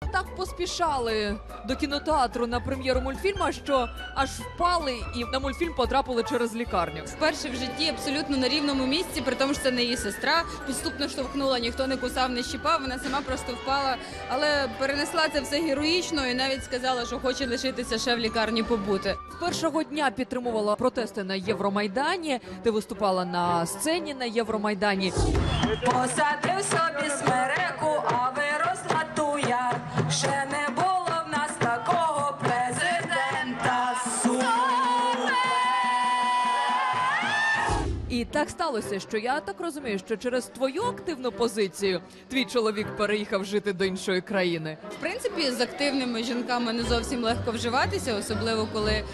Так поспішали до кінотеатру на прем'єру мультфільма, що аж впали і на мультфільм потрапили через лікарню. Вперше в житті абсолютно на рівному місці, при тому, що це не її сестра. Підступно штовхнула, ніхто не кусав, не щіпав. Вона сама просто впала, але перенесла це все героїчно і навіть сказала, що хоче лишитися ще в лікарні побути. З першого дня підтримувала протести на Євромайдані. Ти виступала на сцені на Євромайдані. Посадив собі смереку, а Shut І так сталося, що я так розумію, що через твою активну позицію твій чоловік переїхав жити до іншої країни. В принципі, з активними жінками не зовсім легко вживатися, особливо коли е,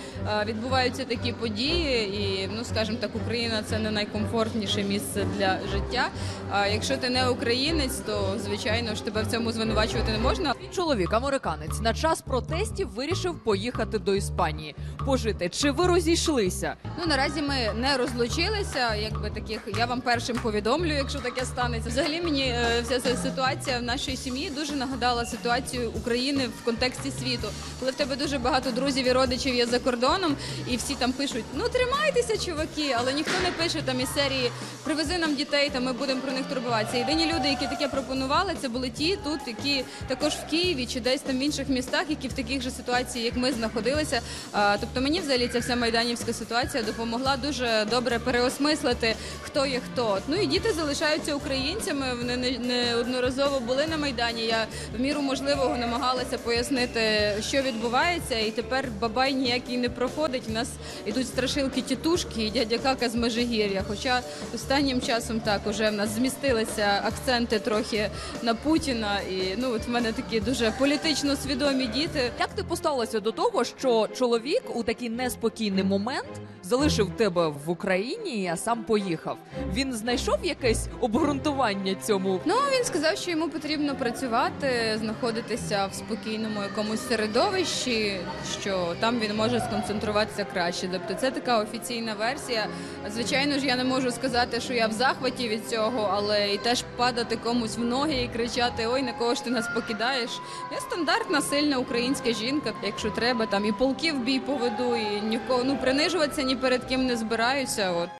відбуваються такі події. І ну скажімо так, Україна це не найкомфортніше місце для життя. А якщо ти не українець, то звичайно ж тебе в цьому звинувачувати не можна. Твій чоловік, американець, на час протестів вирішив поїхати до Іспанії пожити. Чи ви розійшлися? Ну наразі ми не розлучилися. Якби таких я вам першим повідомлю, якщо таке станеться. Взагалі мені е, вся ця ситуація в нашій сім'ї дуже нагадала ситуацію України в контексті світу, коли в тебе дуже багато друзів і родичів є за кордоном, і всі там пишуть: ну тримайтеся, чуваки, але ніхто не пише там із серії Привези нам дітей, та ми будемо про них турбуватися. Єдині люди, які таке пропонували, це були ті тут, які також в Києві чи десь там в інших містах, які в таких же ситуаціях, як ми знаходилися. Тобто мені взагалі ця вся майданівська ситуація допомогла дуже добре переосмислити, хто є хто. Ну і діти залишаються українцями. Вони не- неодноразово були на майдані. Я в міру можливого намагалася пояснити, що відбувається, і тепер бабай ніякий не проходить. У нас ідуть страшилки тітушки і дядя Кака з Межигір'я. Хоча останнім часом так уже в нас змістилися акценти трохи на Путіна. І ну от в мене такі дуже політично свідомі діти. Як ти поставилася до того, що чоловік у такий неспокійний момент залишив тебе в Україні, сам поїхав? Він знайшов якесь обґрунтування цьому? Ну він сказав, що йому потрібно працювати, знаходитися в спокійному якомусь середовищі, що там він може сконцентруватися краще. Тобто це така офіційна версія. Звичайно ж, я не можу сказати, що я в захваті від цього, але і теж падати комусь в ноги і кричати Ой, на кого ж ти нас покидаєш. Я стандартна сильна українська жінка. Якщо треба, там і полки в бій поведу, і нікого ну принижуватися ні перед ким не збираюся. От